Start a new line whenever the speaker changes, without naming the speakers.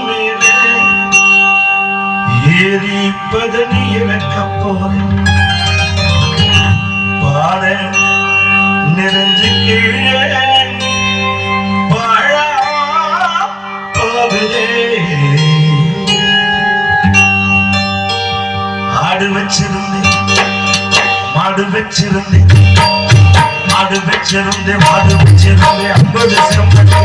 மேலே ஏறி பதனி இழக்கப் போறேன் பாட நிறைஞ்சு கீழே. வாழா போகுதே. ஆடு வச்சிருந்தேன் மாடு வச்சிருந்தேன் மாடு வச்சிருந்தேன் மாடு வச்சிருந்தேன் ஐம்பது சிரமப்பட்டு